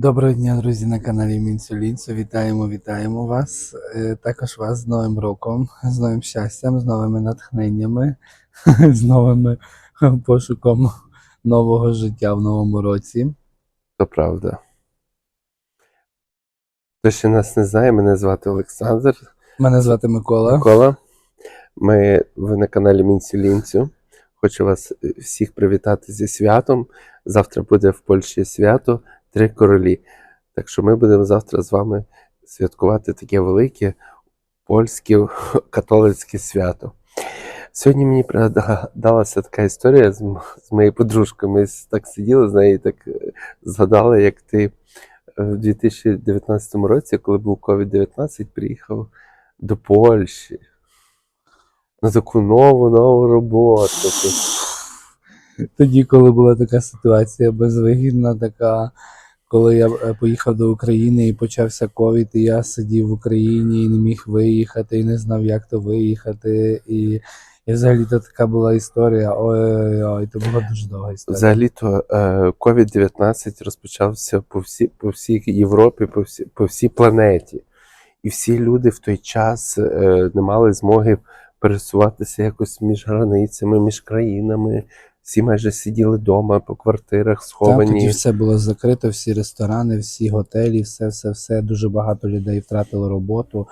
Доброго дня, друзі, на каналі Мінсулінцю. Вітаємо, вітаємо вас. Е, Також вас з Новим роком, з новим щастям, з новими натхненнями, з новим пошуком нового життя в новому році. То правда. Хто ще нас не знає, мене звати Олександр Мене звати Микола. Микола. Ми ви на каналі Мінсюлінцю. Хочу вас е, всіх привітати зі святом. Завтра буде в Польщі свято Три королі. Так що ми будемо завтра з вами святкувати таке велике польське католицьке свято. Сьогодні мені пригадалася така історія з, з моєю подружкою. Ми так сиділи з нею і так е, згадали, як ти е, в 2019 році, коли був COVID-19, приїхав до Польщі на таку нову нову роботу. Тоді, коли була така ситуація безвигідна, така, коли я е, поїхав до України і почався ковід, і я сидів в Україні і не міг виїхати, і не знав, як то виїхати. І, і взагалі то така була історія. Ой-ой-ой, це була дуже довга історія. Взагалі-то е, COVID-19 розпочався по всій, по всій Європі, по всій, по всій планеті. І всі люди в той час е, не мали змоги пересуватися якось між границями, між країнами. Всі майже сиділи вдома по квартирах, Так, сховані. тоді все було закрито, всі ресторани, всі готелі, все, все, все. Дуже багато людей втратило роботу.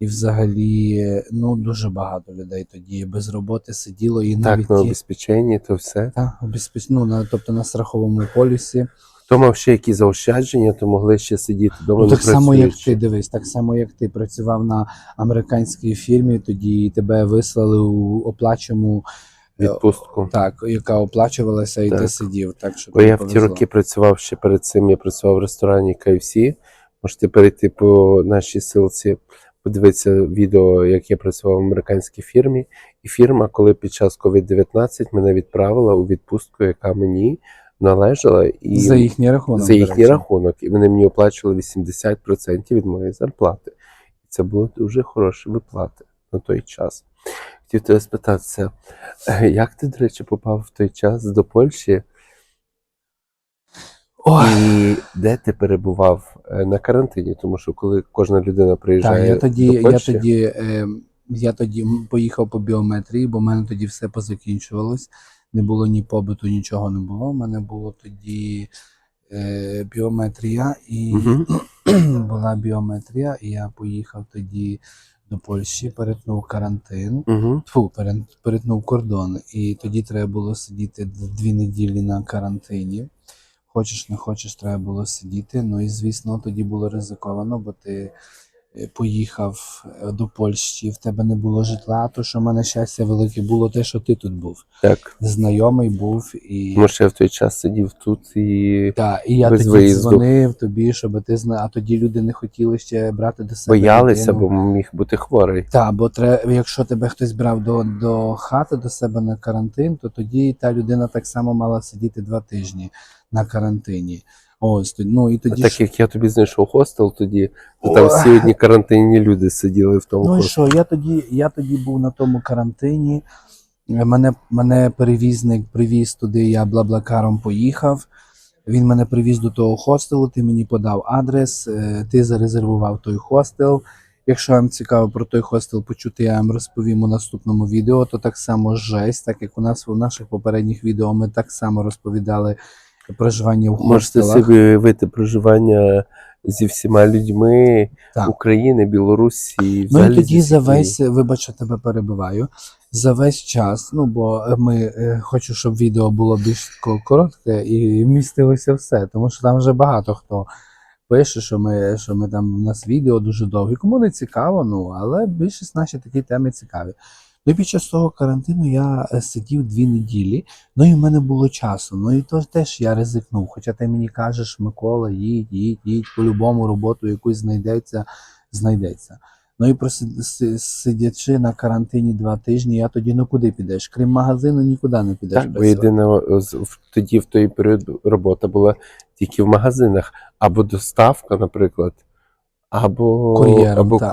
І взагалі, ну дуже багато людей тоді без роботи сиділо і навіть Так, на обезпеченні, то все. та, обезпеч... ну, на, тобто на страховому полісі. Хто мав ще якісь заощадження, то могли ще сидіти вдома. Ну, так само, як ти дивись, так само, як ти працював на американській фірмі, тоді тебе вислали у оплаченому відпустку. так, яка оплачувалася, і ти Так. сидів. Так що Бо тобі я в ті повезло. роки працював ще перед цим, я працював в ресторані KFC. Можете перейти по нашій силці, подивитися відео, як я працював в американській фірмі. І фірма, коли під час COVID-19 мене відправила у відпустку, яка мені належала, і за їхній рахунок. за до їхній речі. рахунок. І вони мені оплачували 80% від моєї зарплати. І це були дуже хороші виплати на той час. Хотів тебе спитатися, е, як ти, до речі, попав в той час до Польщі? Ой, І де ти перебував е, на карантині? Тому що коли кожна людина так, приїжджає я тоді, до я тоді, е, я тоді поїхав по біометрії, бо в мене тоді все позакінчувалось. Не було ні побиту, нічого не було. У мене було тоді е, біометрія і Мгм. була біометрія, і я поїхав тоді до Польщі, перетнув карантин. Мгм. Фу, пере- перетнув кордон, і тоді треба було сидіти дві неділі на карантині. Хочеш, не хочеш, треба було сидіти. Ну і звісно, тоді було ризиковано, бо ти поїхав е, до Польщі, в тебе не було житла. То що в мене щастя велике було те, що ти тут був. так. Знайомий був і. Тому що я в той час сидів тут і Та, і я без тоді виїзду. дзвонив тобі, щоб ти зна. А тоді люди не хотіли ще брати до себе. боялися, дитину. бо міг бути хворий. Так, бо треба, якщо тебе хтось брав до, до хати до себе на карантин, то тоді та людина так само мала сидіти два тижні на карантині. Ось то- ну і А тоді так ж- як я тобі знайшов хостел тоді, то там всі одні карантинні люди сиділи в тому ну і що, я тоді, я тоді був на тому карантині. Мене, мене перевізник привіз туди, я блаблакаром поїхав. Він мене привіз до того хостелу, ти мені подав адрес, е, ти зарезервував той хостел. Якщо вам цікаво про той хостел почути, я вам розповім у наступному відео, то так само жесть, так як у нас в наших попередніх відео ми так само розповідали проживання в Можете хостелах. собі уявити проживання зі всіма людьми Так. України, Білорусі. Ну і взагалі тоді зі за весь, вибач, тебе перебиваю. За весь час, ну бо ми е, хочу, щоб відео було більш коротке і містилося все, тому що там вже багато хто пише, що ми, що ми там у нас відео дуже довгі. Кому не цікаво, ну але більшість наші такі теми цікаві. Ну під час того карантину я е, сидів дві неділі, ну і в мене було часу. Ну і то теж я ризикнув. Хоча ти мені кажеш, Микола, їдь, їдь, їдь, по-любому роботу якусь знайдеться, знайдеться. Ну і сидячи на карантині два тижні, я тоді ну куди підеш? Крім магазину, нікуди не підеш. Так, бо єдина тоді в той період робота була тільки в магазинах, або доставка, наприклад, або Кур'єром, або так.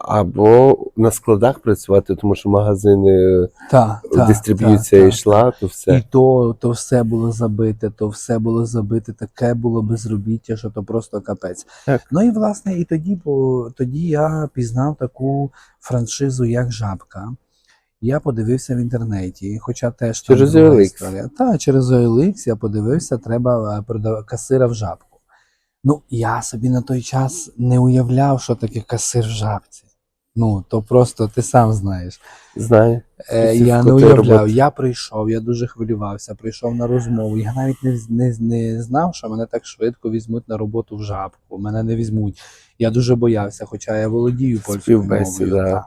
Або на складах працювати, тому що магазини Та, та, дистриб'юція та, та. йшла, то все. І то, то все було забите, то все було забите, таке було безробіття, що то просто капець. Так. Ну і власне, і тоді, бо, тоді я пізнав таку франшизу, як жабка. Я подивився в інтернеті, хоча теж Через OLX? Та, через OLX я подивився, треба е, продав... касира в жабку. Ну, я собі на той час не уявляв, що таке касир в жабці. Ну, то просто ти сам знаєш. Знаю. Е, я не уявляв. Я прийшов, я дуже хвилювався, прийшов на розмову. Я навіть не, не, не знав, що мене так швидко візьмуть на роботу в жабку. Мене не візьмуть. Я дуже боявся, хоча я володію польською мовою. та.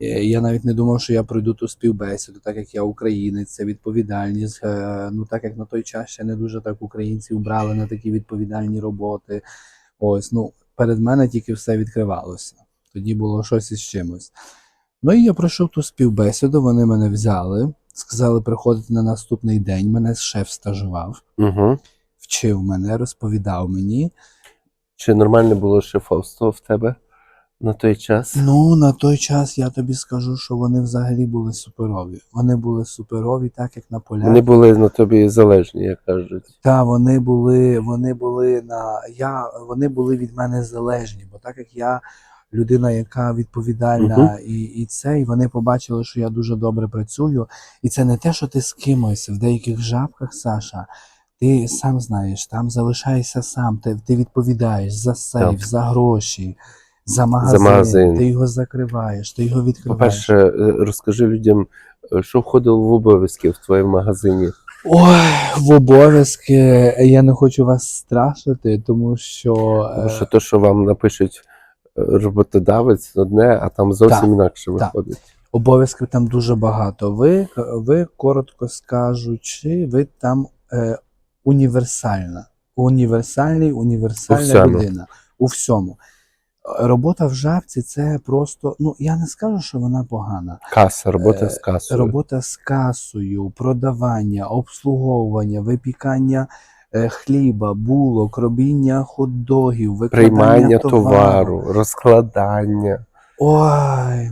Е, Я навіть не думав, що я пройду ту співбесіду, так як я українець, це відповідальність. Е, Ну так як на той час ще не дуже так українців брали на такі відповідальні роботи. Ось, ну, перед мене тільки все відкривалося. Тоді було щось із чимось. Ну і я пройшов ту співбесіду, вони мене взяли, сказали приходити на наступний день. Мене шеф стажував, Угу. вчив мене, розповідав мені. Чи нормальне було шефовство в тебе на той час? Ну, на той час я тобі скажу, що вони взагалі були суперові. Вони були суперові, так як на полях. Вони були на тобі залежні, як кажуть. Та вони були, вони були на я, вони були від мене залежні, бо так як я людина, яка відповідальна, і, і це, і вони побачили, що я дуже добре працюю. І це не те, що ти з кимось в деяких жабках, Саша. Ти сам знаєш, там залишаєшся сам, ти, ти відповідаєш за сейф, Так. за гроші, за магазин, магазин. ти його закриваєш, ти його відкриваєш. По-перше, е, розкажи людям, е, що входило в обов'язки в твоєму магазині. Ой, в обов'язки я не хочу вас страшити, тому що, Тому е, що то, що вам напишуть роботодавець, одне, а там зовсім Так, інакше так. виходить. обов'язків там дуже багато. Ви, ви коротко скажучи, ви там е, універсальна. Універсальний, універсальна всьому. людина. У всьому. Робота в жабці це просто, ну я не скажу, що вона погана. Каса, робота Е, з касою. Робота з касою, продавання, обслуговування, випікання хліба, булок, робіння хот-догів, викладання Приймання товару. товару, розкладання, Ой,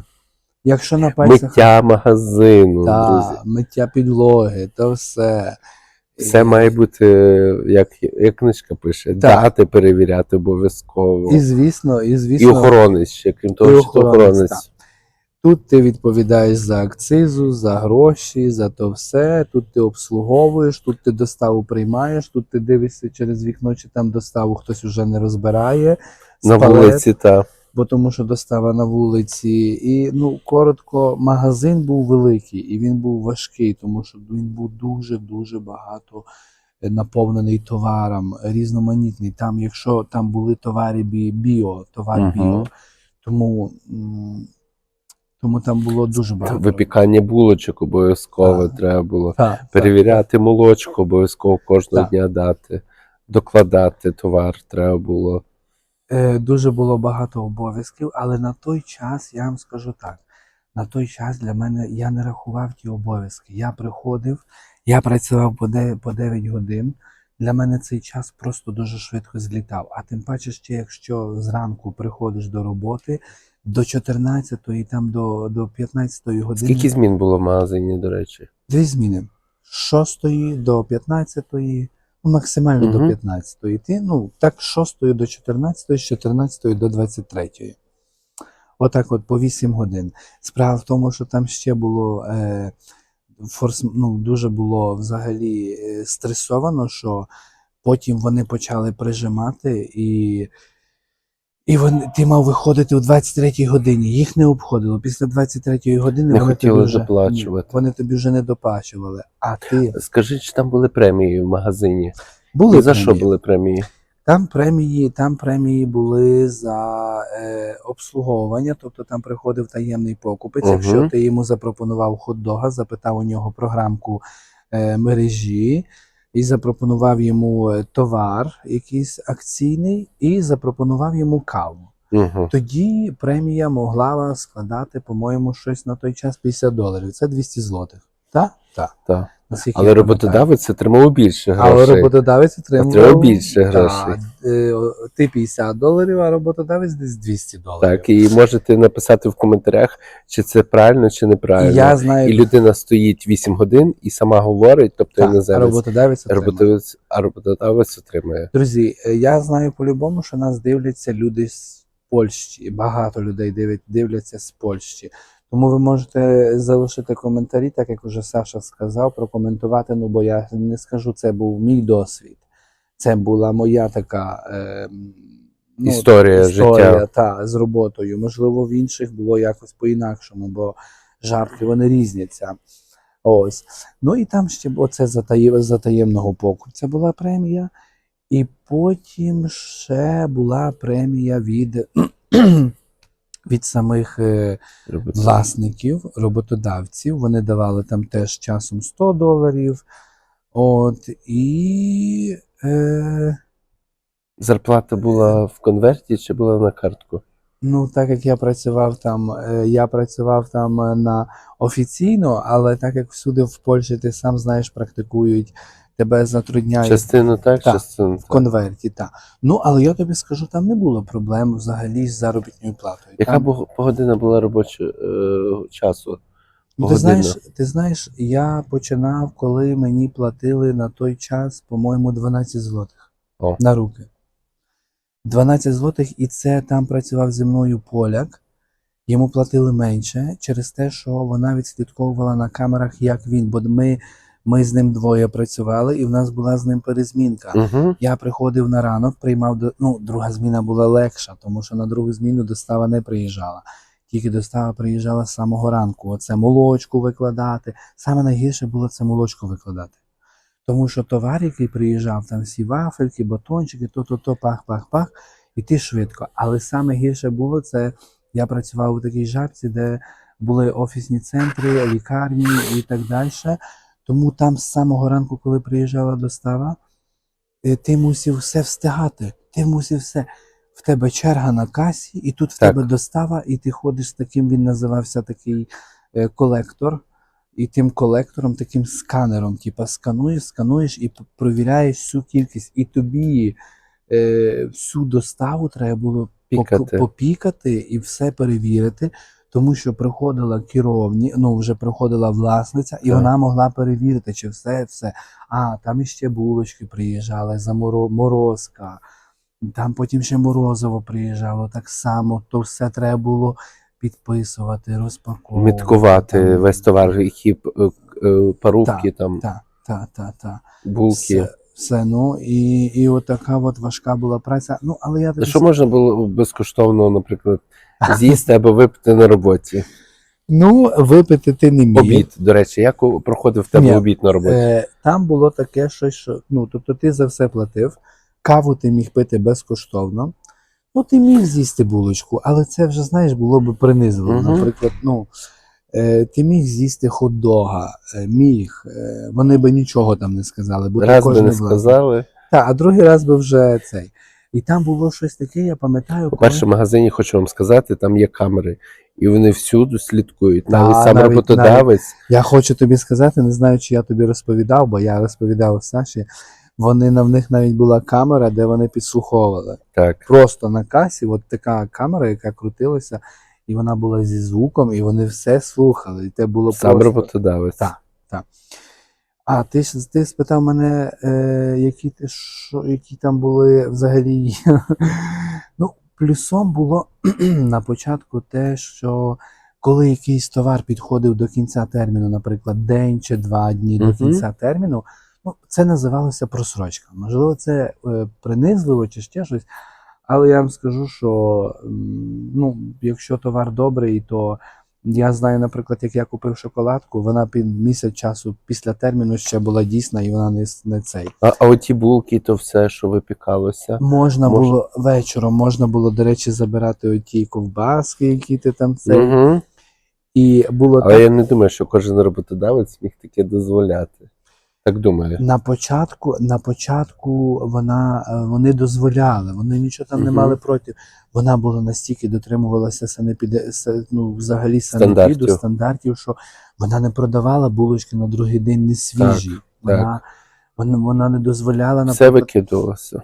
якщо на пальцях миття магазину, та, друзі. миття підлоги, то все. Все має бути, як, як книжка пише, Так. дати перевіряти обов'язково. І звісно, і І охоронець ще, крім того, І що охоронець, охоронець. Тут ти відповідаєш за акцизу, за гроші, за то все. Тут ти обслуговуєш, тут ти доставу приймаєш, тут ти дивишся через вікно, чи там доставу хтось уже не розбирає. На з палет. вулиці та бо тому що достава на вулиці. І ну коротко, магазин був великий і він був важкий, тому що він був дуже дуже багато е, наповнений товаром, різноманітний. Там, якщо там були товари бі- біо, товар Мгм. біо, тому. Тому там було дуже багато. випікання булочок обов'язково треба було. Так. Перевіряти молочко обов'язково кожного Так. дня дати, докладати товар треба було. Е, дуже було багато обов'язків, але на той час я вам скажу так: на той час для мене я не рахував ті обов'язки. Я приходив, я працював по 9, по 9 годин. Для мене цей час просто дуже швидко злітав. А тим паче, ще якщо зранку приходиш до роботи до 14-ї, там до, до 15-ї години. Скільки змін було в магазині, до речі? Дві зміни. З 6 до 15, ну, максимально до Мгм. 15. Ти, ну, так, з 6 до 14, з 14 до 23. Отак от по 8 годин. Справа в тому, що там ще було е, форс, ну, дуже було взагалі е, стресовано, що потім вони почали прижимати і. І вони, ти мав виходити о 23-й годині. Їх не обходило. Після 23-ї години Не вони хотіли тобі вже, доплачувати. Вони тобі вже не доплачували. А ти Скажи, чи там були премії в магазині? були І за що були премії? Там премії, там премії були за е, обслуговування, тобто там приходив таємний покупець. Мгм. Якщо ти йому запропонував хот-дога, запитав у нього програмку е, мережі і запропонував йому е, товар, якийсь акційний, і запропонував йому каву. Угу. Тоді премія могла складати, по-моєму, щось на той час 50 доларів. Це 200 злотих. Так? Так. Так. Наскільки Але роботодавець отримав більше Але грошей. роботодавець отримав Отримав більше грошей. е, ти 50 доларів, а роботодавець десь 200 доларів. Так, і можете написати в коментарях, чи це правильно, чи І неправильно. я знаю, І людина стоїть 8 годин і сама говорить, тобто так, а роботодавець отримав. роботодавець, а роботодавець отримує. Друзі, е, я знаю по-любому, що нас дивляться люди з Польщі. Багато людей дивлять, дивляться з Польщі. Тому ви можете залишити коментарі, так як уже Саша сказав, прокоментувати. Ну бо я не скажу, це був мій досвід. Це була моя така е, ну, Історія історія життя. та, з роботою. Можливо, в інших було якось по-інакшому, бо жарти вони різняться. Ось. Ну і там ще було це за, таєм, за таємного покупця була премія. І потім ще була премія від, від самих е, власників, роботодавців. Вони давали там теж часом 100 доларів. От, і е, Зарплата була в конверті чи була на картку? ну, так як я працював там, е, я працював там е, на офіційно, але так як всюди в Польщі ти сам знаєш, практикують, тебе затрудняють Частину так, Так, частину в конверті. Так. Ну, але я тобі скажу, там не було проблем взагалі з заробітною платою. Яка Там- бу- година була робочого е, часу? Ну, ти знаєш, ти знаєш, я починав, коли мені платили на той час, по-моєму, 12 злотих О. на руки. 12 злотих, і це там працював зі мною поляк. Йому платили менше через те, що вона відслідковувала на камерах, як він. Бо ми, ми з ним двоє працювали, і в нас була з ним перезмінка. Угу. Я приходив на ранок, приймав до- ну, друга зміна була легша, тому що на другу зміну достава не приїжджала. Тільки достава приїжджала з самого ранку. Оце молочку викладати. Саме найгірше було це молочку викладати. Тому що товар, який приїжджав, там всі вафельки, батончики, то-то-то, пах-пах-пах, і ти швидко. Але саме гірше було це. Я працював у такій жабці, де були офісні центри, лікарні і так далі. Тому там з самого ранку, коли приїжджала достава, е, ти мусив все встигати. Ти мусив все. В тебе черга на касі, і тут в Так. тебе достава, і ти ходиш з таким, він називався такий е, колектор. І тим колектором, таким сканером, типа скануєш, скануєш і провіряєш всю кількість. І тобі е, всю доставу треба було поп- Пікати. попікати і все перевірити, тому що приходила керовні, ну вже приходила власниця, і Так. вона могла перевірити, чи все, все. А, там іще булочки приїжджали, морозка, там потім ще морозиво приїжджало так само, то все треба було підписувати, розпаковувати. Міткувати там. весь товар, які е, е, парубки, там, Так, так, так, так. булки. Все, все, ну і, і от така от важка була праця. Ну, але я що можна було безкоштовно, наприклад, з'їсти або випити на роботі? Ну, випити ти не міг. Обід, до речі, як проходив в тебе Ні. обід на роботі? Е, там було таке щось, що ну, тобто ти за все платив, каву ти міг пити безкоштовно. Ну, ти міг з'їсти булочку, але це вже, знаєш, було б принизливо. Мгм. Наприклад, ну, е, ти міг з'їсти хот-дога, е, міг, е, вони би нічого там не сказали, бо Раз би не сказали. Так, а другий раз би вже цей. І там було щось таке, я пам'ятаю, По-перше, в магазині хочу вам сказати, там є камери, і вони всюди слідкують. Навіть сам навіть- роботодавець. Я хочу тобі сказати, не знаю, чи я тобі розповідав, бо я розповідав Саші. Вони на в них навіть була камера, де вони підслуховували. Так. Просто на касі, от така камера, яка крутилася, і вона була зі звуком, і вони все слухали. І те було Сам просто. роботодавець. Так. А ти ти спитав мене, е, які, ти, що, які там були взагалі. ну, плюсом було на початку те, що коли якийсь товар підходив до кінця терміну, наприклад, день чи два дні до кінця терміну, ну, це називалося просрочка. Можливо, це е, принизливо чи ще щось. Але я вам скажу, що ну, якщо товар добрий, то я знаю, наприклад, як я купив шоколадку, вона під місяць часу після терміну ще була дійсна, і вона не, не цей. А, а оті булки, то все, що випікалося. Можна Можна. було вечором, можна було, до речі, забирати оті ковбаски, які ти там цей. Угу. І було Але так. я не думаю, що кожен роботодавець міг таке дозволяти. Так думаю. На початку, на початку вона, е, вони дозволяли, вони нічого там не мали проти. Вона була настільки дотримувалася санепіде, са- ну, взагалі санепіду, стандартів, що вона не продавала булочки на другий день не свіжі. вона, вона, вона не дозволяла на Все викидувалося.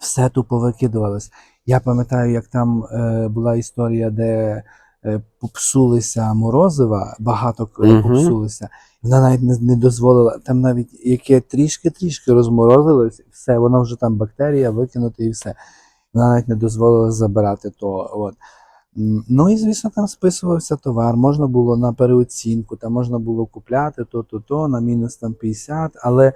все тупо викидувалось. Я пам'ятаю, як там е, була історія, де е, попсулися морозива, багато Мгм. попсулися. Вона навіть не, не дозволила, там навіть яке трішки-трішки розморозилось, все, воно вже там бактерія викинути і все. Вона навіть не дозволила забирати то. От. Ну і звісно, там списувався товар, можна було на переоцінку, там можна було купляти то-то-то на мінус там 50, але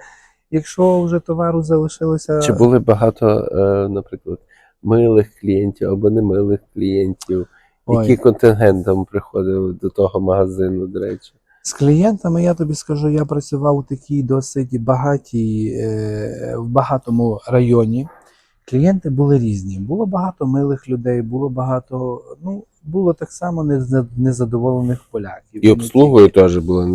якщо вже товару залишилося. Чи були багато, е, наприклад, милих клієнтів або немилих клієнтів? Ой. Який контингент там приходив до того магазину, до речі? З клієнтами я тобі скажу, я працював у такій досить багатій, е, в багатому районі. Клієнти були різні. Було багато милих людей, було багато, ну, було так само неза- незадоволених поляків. І обслугою теж було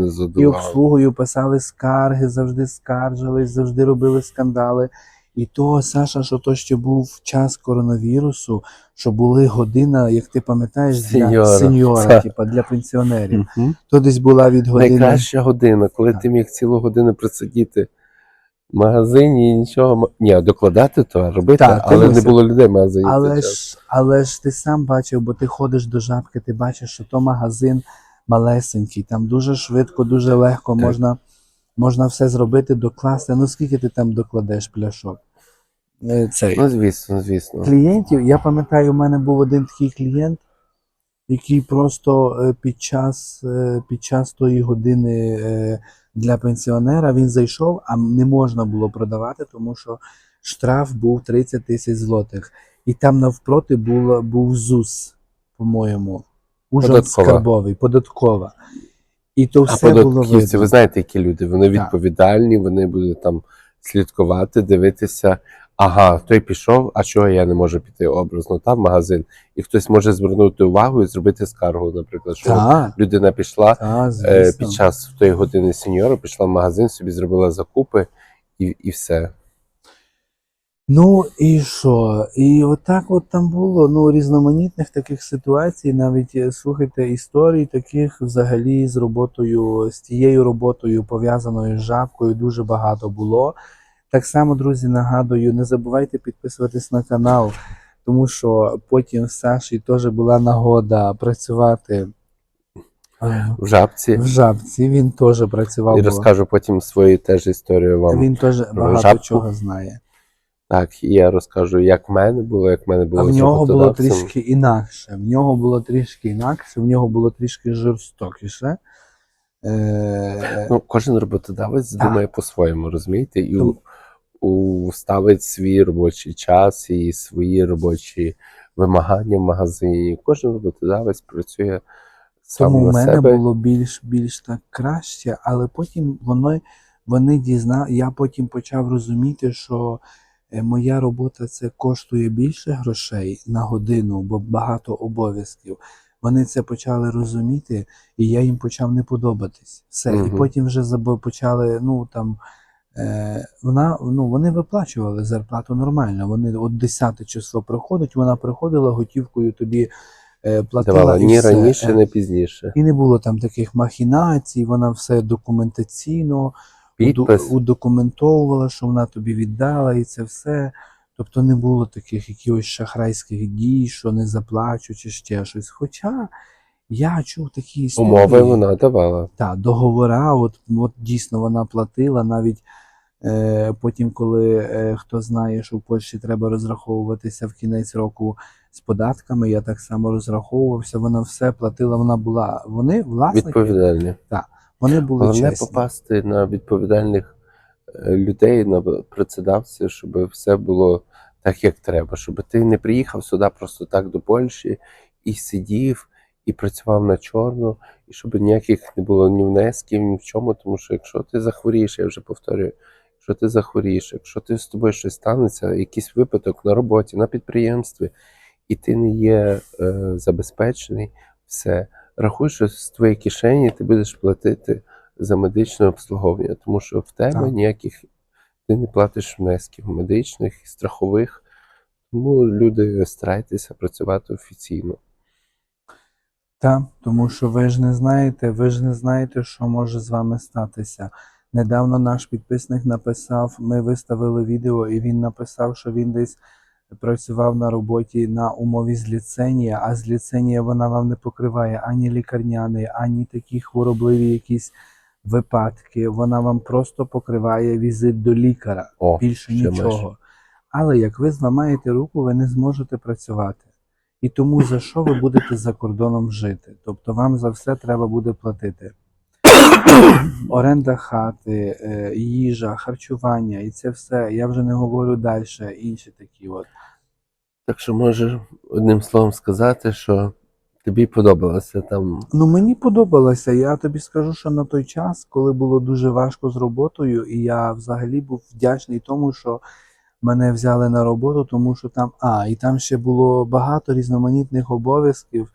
І обслугою писали скарги, завжди скаржились, завжди робили скандали. І то, Саша, що то ще був час коронавірусу, що були година, як ти пам'ятаєш, для Сеньора. сеньора, Так. для пенсіонерів. Мгм. То десь була від години. Найкраща година, коли Так. ти міг цілу годину просидіти в магазині і нічого. Ні, докладати то, робити, Так, але не було людей в магазині. Але ж, але ж ти сам бачив, бо ти ходиш до жабки, ти бачиш, що то магазин малесенький, там дуже швидко, дуже легко Так. можна, можна все зробити, докласти. Ну скільки ти там докладеш пляшок? Е, Цей. Ну, звісно, звісно. Клієнтів, я пам'ятаю, у мене був один такий клієнт, який просто е, під час, е, під час тої години для пенсіонера він зайшов, а не можна було продавати, тому що штраф був 30 тисяч злотих. І там навпроти було, був ЗУС, по-моєму, Ужгород скарбовий, податкова. І то А все було податківці, видно. ви знаєте, які люди? Вони Так. відповідальні, вони будуть там слідкувати, дивитися. Ага, той пішов, а чого я не можу піти образно там в магазин? І хтось може звернути увагу і зробити скаргу, наприклад, що Так, людина пішла так, е, під час тої години сеньора, пішла в магазин, собі зробила закупи і, і все. Ну і що? І отак от там було ну, різноманітних таких ситуацій, навіть е, слухайте історій таких взагалі з роботою, з тією роботою пов'язаною з жабкою дуже багато було. Так само, друзі, нагадую, не забувайте підписуватись на канал, тому що потім в Саші теж була нагода працювати е, В жабці. в жабці. Він теж працював. І розкажу потім свою теж історію вам. Він теж багато жабку. чого знає. Так, і я розкажу, як в мене було, як в мене було А в нього було трішки інакше. В нього було трішки інакше, в нього було трішки жорстокіше. Е, Ну, кожен роботодавець Так. думає по-своєму, розумієте? І Тому- у, ставить свій робочий час і свої робочі вимагання в магазині. Кожен роботодавець працює сам тому на в мене було більш, більш так краще, але потім воно, вони дізна... я потім почав розуміти, що моя робота це коштує більше грошей на годину, бо багато обов'язків. Вони це почали розуміти, і я їм почав не подобатись. Все. І потім вже почали, ну там. Е, вона, ну, вони виплачували зарплату нормально. Вони от 10 число приходить, вона приходила готівкою тобі е, платила. Ні все. раніше, Е, не пізніше. і не було там таких махінацій, вона все документаційно Підпис. удокументовувала, що вона тобі віддала, і це все. Тобто не було таких якихось шахрайських дій, що не заплачу чи ще щось. Хоча я чув такі історії. Умови вона давала. Так, договора, от, от дійсно вона платила навіть е, потім, коли е, хто знає, що в Польщі треба розраховуватися в кінець року з податками, я так само розраховувався, вона все платила, вона була. Вони власники, Відповідальні. Вони були Головне чесні. попасти на відповідальних е, людей, на працедавців, щоб все було так, як треба. Щоб ти не приїхав сюди просто так до Польщі і сидів, і працював на чорну, і щоб ніяких не було ні внесків, ні в чому. Тому що якщо ти захворієш, я вже повторюю, якщо ти захворієш, якщо ти з тобою щось станеться, якийсь випадок на роботі, на підприємстві, і ти не є е, забезпечений, все. Рахуй, що з твоєї кишені ти будеш платити за медичне обслуговування, тому що в тебе Так. ніяких ти не платиш внесків медичних, страхових. Тому люди старайтеся працювати офіційно. Так, тому що ви ж не знаєте, ви ж не знаєте, що може з вами статися. Недавно наш підписник написав, ми виставили відео, і він написав, що він десь працював на роботі на умові з ліцензія, а з ліцензія вона вам не покриває ані лікарняний, ані такі хворобливі якісь випадки. Вона вам просто покриває візит до лікаря. О, більше нічого. межі. Але як ви зламаєте руку, ви не зможете працювати. І тому за що ви будете за кордоном жити? Тобто вам за все треба буде платити. Оренда хати, е, їжа, харчування і це все. Я вже не говорю далі, інші такі от. Так що можеш одним словом сказати, що тобі подобалося там. Ну мені подобалося. Я тобі скажу, що на той час, коли було дуже важко з роботою, і я взагалі був вдячний тому, що мене взяли на роботу, тому що там, а, і там ще було багато різноманітних обов'язків.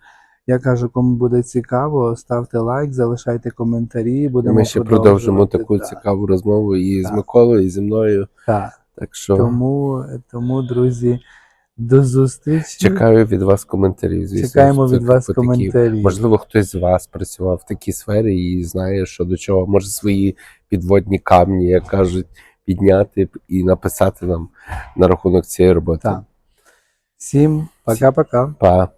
Я кажу, кому буде цікаво, ставте лайк, залишайте коментарі. Будемо Ми ще продовжимо таку продовжувати. цікаву розмову і з Миколою, і зі мною. Так. Так що Тому, тому, друзі, до зустрічі. чекаю від вас коментарів. Звісно, Чекаємо від вас коментарів. Можливо, хтось з вас працював в такій сфері і знає, що до чого може свої підводні камні, як кажуть, підняти і написати нам на рахунок цієї роботи. Так. Всім пока-пока. Па.